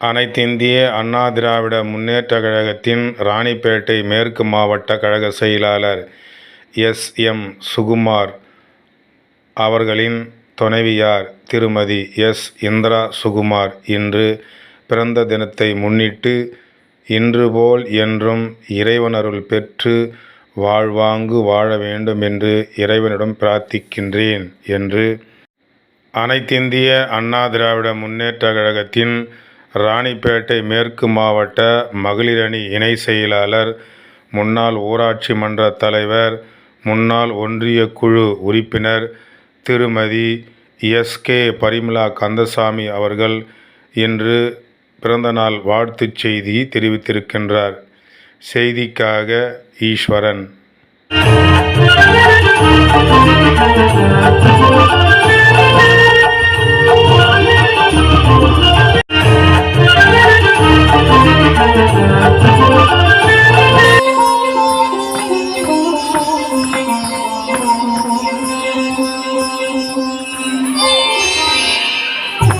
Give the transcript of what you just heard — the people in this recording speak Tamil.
அனைத்திந்திய அண்ணா திராவிட முன்னேற்ற கழகத்தின் ராணிப்பேட்டை மேற்கு மாவட்ட கழக செயலாளர் எஸ். எம். சுகுமார் அவர்களின் துணைவியார் திருமதி எஸ். இந்திரா சுகுமார் இன்று பிறந்த தினத்தை முன்னிட்டு இன்று போல் என்றும் இறைவனருள் பெற்று வாழ்வாங்கு வாழ வேண்டும் என்று இறைவனிடம் பிரார்த்திக்கின்றேன் என்று அனைத்திந்திய அண்ணா திராவிட முன்னேற்ற கழகத்தின் ராணிப்பேட்டை மேற்கு மாவட்ட மகளிரணி இணை செயலாளர் முன்னாள் ஊராட்சி மன்ற தலைவர் முன்னாள் ஒன்றிய குழு உறுப்பினர் திருமதி எஸ். கே. கந்தசாமி அவர்கள் இன்று பிறந்தநாள் வாழ்த்துச் செய்தி தெரிவித்திருக்கின்றார். செய்திக்காக ஈஸ்வரன்.